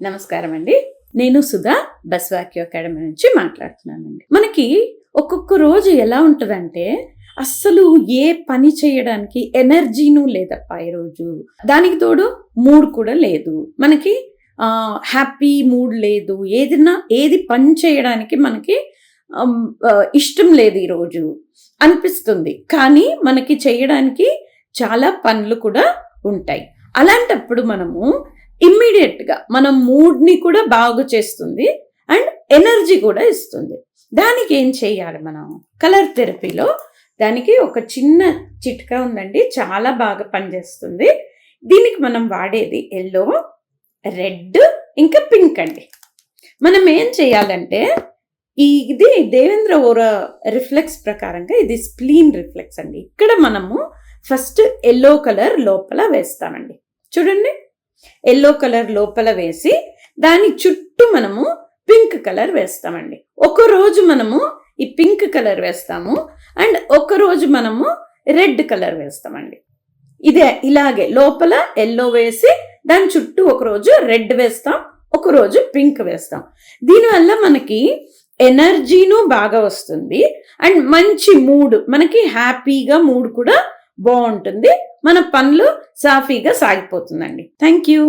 నమస్కారం అండి నేను సుధా బస్వాక్యో అకాడమీ నుంచి మాట్లాడుతున్నానండి. మనకి ఒక్కొక్క రోజు ఎలా ఉంటుందంటే అస్సలు ఏ పని చేయడానికి ఎనర్జీను లేదప్ప ఈరోజు దానికి తోడు మూడ్ కూడా లేదు. మనకి హ్యాపీ మూడ్ లేదు. ఏదైనా ఏది పని చేయడానికి మనకి ఇష్టం లేదు ఈరోజు అనిపిస్తుంది. కానీ మనకి చేయడానికి చాలా పనులు కూడా ఉంటాయి. అలాంటప్పుడు మనము ఇమ్మీడియట్గా మన మూడ్ని కూడా బాగు చేస్తుంది అండ్ ఎనర్జీ కూడా ఇస్తుంది. దానికి ఏం చేయాలి మనం? కలర్ థెరపీలో దానికి ఒక చిన్న చిట్కా ఉందండి. చాలా బాగా పనిచేస్తుంది. దీనికి మనం వాడేది ఎల్లో రెడ్ ఇంకా పింక్ అండి. మనం ఏం చేయాలంటే ఈ ఇది దేవేంద్ర ఓర రిఫ్లెక్స్ ప్రకారంగా ఇది స్ప్లీన్ రిఫ్లెక్స్ అండి. ఇక్కడ మనము ఫస్ట్ ఎల్లో కలర్ లోపల వేస్తామండి. చూడండి. ఎల్లో కలర్ లోపల వేసి దాని చుట్టూ మనము పింక్ కలర్ వేస్తామండి. ఒక రోజు మనము ఈ పింక్ కలర్ వేస్తాము అండ్ ఒక రోజు మనము రెడ్ కలర్ వేస్తామండి. ఇదే ఇలాగే లోపల ఎల్లో వేసి దాని చుట్టూ ఒక రోజు రెడ్ వేస్తాం ఒక రోజు పింక్ వేస్తాం. దీనివల్ల మనకి ఎనర్జీను బాగా వస్తుంది అండ్ మంచి మూడ్ మనకి హ్యాపీగా మూడ్ కూడా బాగుంటుంది. మన పనులు సాఫీగా సాగిపోతుందండి. Thank you